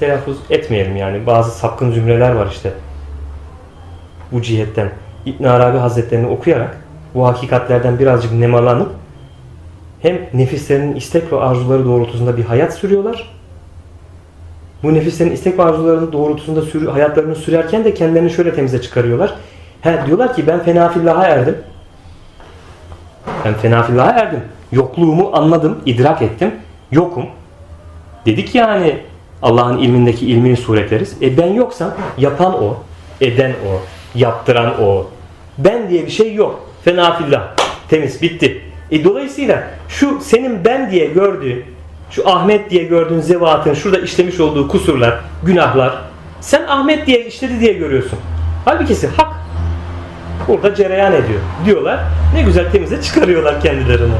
telaffuz etmeyelim yani. Bazı sapkın zümreler var işte. Bu cihetten. İbn Arabi Hazretlerini okuyarak bu hakikatlerden birazcık nemalanıp hem nefislerinin istek ve arzuları doğrultusunda bir hayat sürüyorlar. Bu nefislerin istek ve arzularının doğrultusunda sürü, hayatlarını sürerken de kendilerini şöyle temize çıkarıyorlar. He, diyorlar ki ben fenafillaha erdim. Ben fenafillaha erdim. Yokluğumu anladım, idrak ettim. Yokum. Dedik ya hani Allah'ın ilmindeki ilmini suretleriz. E ben yoksam yapan o, eden o, yaptıran o. Ben diye bir şey yok. Fenafillah. Temiz, bitti. E dolayısıyla şu senin ben diye gördüğün, şu Ahmet diye gördüğün zevatın şurada işlemiş olduğu kusurlar, günahlar sen Ahmet diye işledi diye görüyorsun. Halbuki hak burada cereyan ediyor. Diyorlar. Ne güzel temize çıkarıyorlar kendilerini.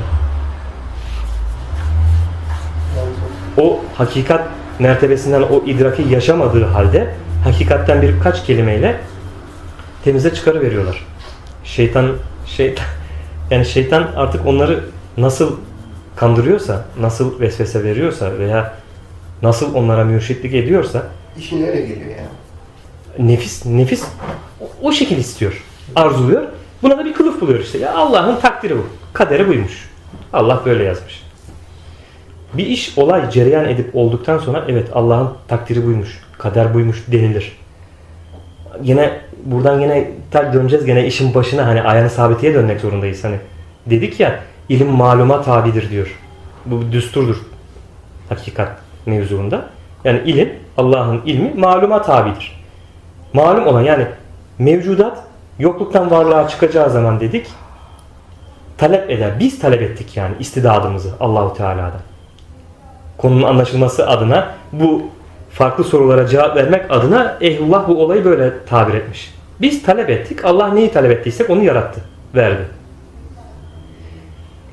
o hakikat mertebesinden o idraki yaşamadığı halde hakikatten birkaç kelimeyle temize çıkarıveriyorlar. Şeytan şeytan yani şeytan artık onları nasıl kandırıyorsa, nasıl vesvese veriyorsa veya nasıl onlara mürşitlik ediyorsa İşin öyle geliyor yani. nefis nefis o, o şekil istiyor. Arzuluyor. Buna da bir kılıf buluyor işte. Ya Allah'ın takdiri bu. Kaderi buymuş. Allah böyle yazmış. Bir iş olay cereyan edip olduktan sonra evet Allah'ın takdiri buymuş. Kader buymuş denilir. Yine buradan yine tak döneceğiz gene işin başına hani ayağını sabitiye dönmek zorundayız hani. Dedik ya ilim maluma tabidir diyor. Bu düsturdur. Hakikat mevzuunda. Yani ilim Allah'ın ilmi maluma tabidir. Malum olan yani mevcudat yokluktan varlığa çıkacağı zaman dedik talep eder. Biz talep ettik yani istidadımızı Allahu Teala'dan. Konunun anlaşılması adına bu farklı sorulara cevap vermek adına ehlullah bu olayı böyle tabir etmiş. Biz talep ettik. Allah neyi talep ettiysek onu yarattı. Verdi.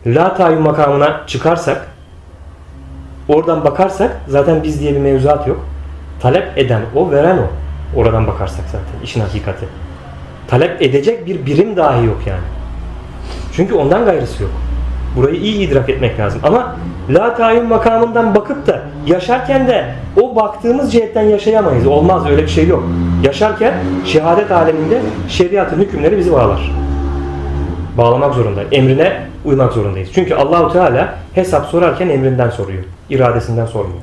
La tayyum makamına çıkarsak oradan bakarsak zaten biz diye bir mevzuat yok. Talep eden o, veren o. Oradan bakarsak zaten işin hakikati. Talep edecek bir birim dahi yok yani. Çünkü ondan gayrısı yok. Burayı iyi idrak etmek lazım. Ama la tayin makamından bakıp da yaşarken de o baktığımız cihetten yaşayamayız. Olmaz öyle bir şey yok. Yaşarken şehadet aleminde şeriatın hükümleri bizi bağlar. Bağlamak zorunda. Emrine uymak zorundayız. Çünkü Allahu Teala hesap sorarken emrinden soruyor. iradesinden sormuyor.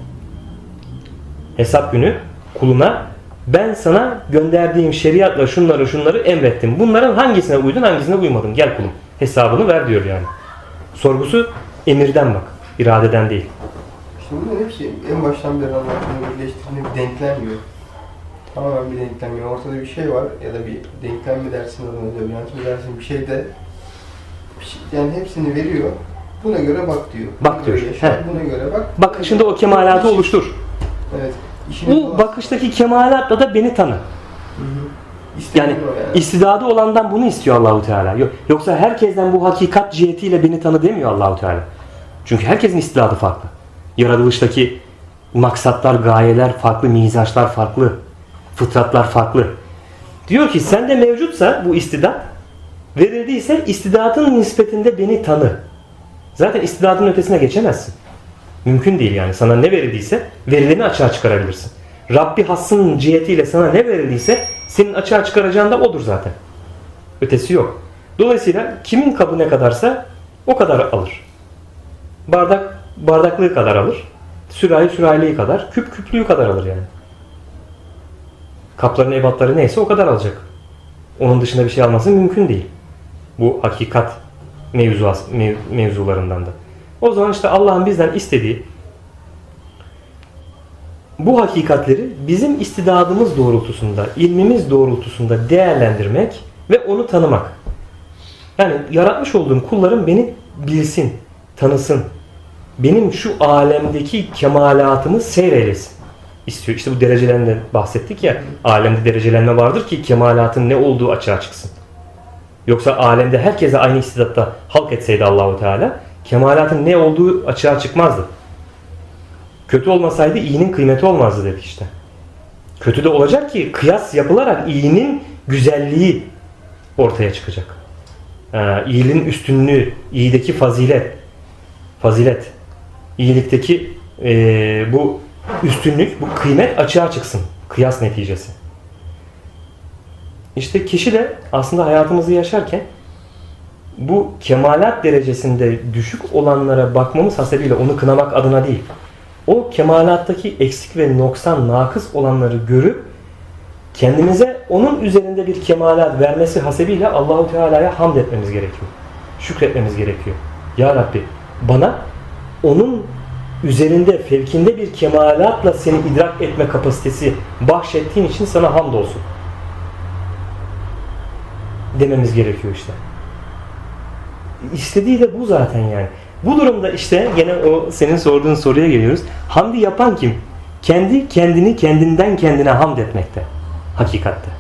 Hesap günü kuluna ben sana gönderdiğim şeriatla şunları şunları emrettim. Bunların hangisine uydun hangisine uymadın? Gel kulum. Hesabını ver diyor yani. Sorgusu emirden bak. İradeden değil. Şimdi bunların hepsi en baştan beri anlattığını birleştirdiğinde bir denklem yok. Tamamen bir denklem yok. Ortada bir şey var ya da bir denklem mi dersin adına labirent mi dersin bir şey de bir şey- yani hepsini veriyor. Buna göre bak diyor. Bak Buna diyor. yaşa, He. Buna göre bak. Bakışında o kemalatı oluştur. Evet. Bu bakıştaki kemalatla da beni tanı. Yani İstediğin o yani. istidadı olandan bunu istiyor Allahu Teala. Yok- Yoksa herkesten bu hakikat cihetiyle beni tanı demiyor Allahu Teala. Çünkü herkesin istidadı farklı. Yaratılıştaki maksatlar, gayeler farklı, mizaçlar farklı, fıtratlar farklı. Diyor ki sende mevcutsa bu istidat, verildiyse istidadın nispetinde beni tanı. Zaten istidadın ötesine geçemezsin. Mümkün değil yani. Sana ne verildiyse verileni açığa çıkarabilirsin. Rabbi hassın cihetiyle sana ne verildiyse senin açığa çıkaracağın da odur zaten. Ötesi yok. Dolayısıyla kimin kabı ne kadarsa o kadar alır. Bardak bardaklığı kadar alır. Sürahi sürahiliği kadar, küp küplüğü kadar alır yani. Kapların ebatları neyse o kadar alacak. Onun dışında bir şey alması mümkün değil. Bu hakikat mevzu, mev- mevzularından da. O zaman işte Allah'ın bizden istediği bu hakikatleri bizim istidadımız doğrultusunda, ilmimiz doğrultusunda değerlendirmek ve onu tanımak. Yani yaratmış olduğum kullarım beni bilsin, tanısın. Benim şu alemdeki kemalatımı seyreylesin istiyor. İşte bu derecelerden bahsettik ya. Alemde derecelenme vardır ki kemalatın ne olduğu açığa çıksın. Yoksa alemde herkese aynı istidatta halk etseydi Allahu Teala kemalatın ne olduğu açığa çıkmazdı. Kötü olmasaydı iyinin kıymeti olmazdı dedik işte. Kötü de olacak ki kıyas yapılarak iyinin güzelliği ortaya çıkacak. Ee, iyiliğin üstünlüğü, iyideki fazilet, fazilet, iyilikteki ee, bu üstünlük, bu kıymet açığa çıksın. Kıyas neticesi. İşte kişi de aslında hayatımızı yaşarken bu kemalat derecesinde düşük olanlara bakmamız hasebiyle onu kınamak adına değil. O kemalattaki eksik ve noksan, nakıs olanları görüp kendimize onun üzerinde bir kemalat vermesi hasebiyle Allahu Teala'ya hamd etmemiz gerekiyor. Şükretmemiz gerekiyor. Ya Rabbi bana onun üzerinde, fevkinde bir kemalatla seni idrak etme kapasitesi bahşettiğin için sana hamdolsun. Dememiz gerekiyor işte. İstediği de bu zaten yani. Bu durumda işte gene o senin sorduğun soruya geliyoruz. Hamdi yapan kim? Kendi kendini kendinden kendine hamd etmekte. Hakikatte.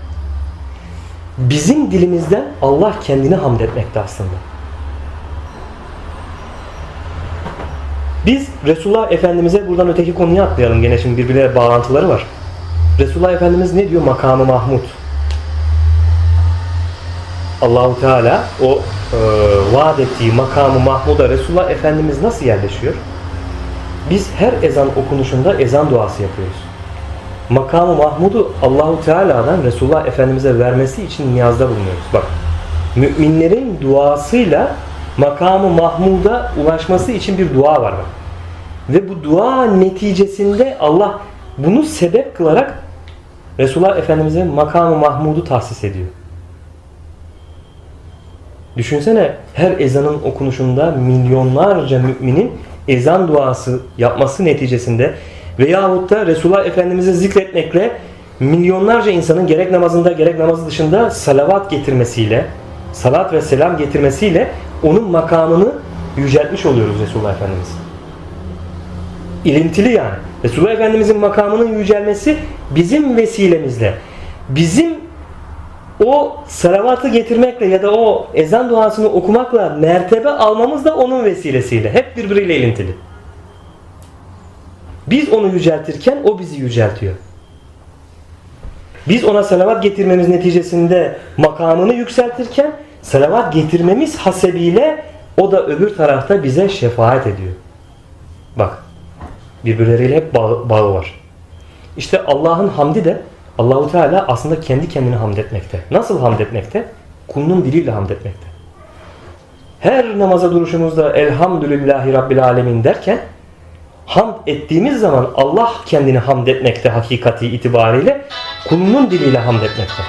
Bizim dilimizden Allah kendini hamd etmekte aslında. Biz Resulullah Efendimiz'e buradan öteki konuya atlayalım. Gene şimdi birbirine bağlantıları var. Resulullah Efendimiz ne diyor? Makamı Mahmud. Allahu Teala o e, vaat ettiği makamı Mahmud'a Resulullah Efendimiz nasıl yerleşiyor? Biz her ezan okunuşunda ezan duası yapıyoruz. Makamı Mahmud'u Allahu Teala'dan Resulullah Efendimiz'e vermesi için niyazda bulunuyoruz. Bak, müminlerin duasıyla makamı Mahmud'a ulaşması için bir dua var. Ve bu dua neticesinde Allah bunu sebep kılarak Resulullah Efendimiz'e makamı Mahmud'u tahsis ediyor. Düşünsene her ezanın okunuşunda milyonlarca müminin ezan duası yapması neticesinde veyahut da Resulullah Efendimiz'i zikretmekle milyonlarca insanın gerek namazında gerek namazı dışında salavat getirmesiyle, salat ve selam getirmesiyle onun makamını yüceltmiş oluyoruz Resulullah Efendimiz. İlintili yani. Resulullah Efendimizin makamının yücelmesi bizim vesilemizle, bizim o salavatı getirmekle ya da o ezan duasını okumakla mertebe almamız da onun vesilesiyle. Hep birbiriyle ilintili. Biz onu yüceltirken o bizi yüceltiyor. Biz ona salavat getirmemiz neticesinde makamını yükseltirken salavat getirmemiz hasebiyle o da öbür tarafta bize şefaat ediyor. Bak birbirleriyle hep bağı, bağı var. İşte Allah'ın hamdi de Allahu Teala aslında kendi kendine hamd etmekte. Nasıl hamd etmekte? Kulunun diliyle hamd etmekte. Her namaza duruşumuzda Elhamdülillahi Rabbil Alemin derken hamd ettiğimiz zaman Allah kendini hamd etmekte hakikati itibariyle kulunun diliyle hamd etmekte.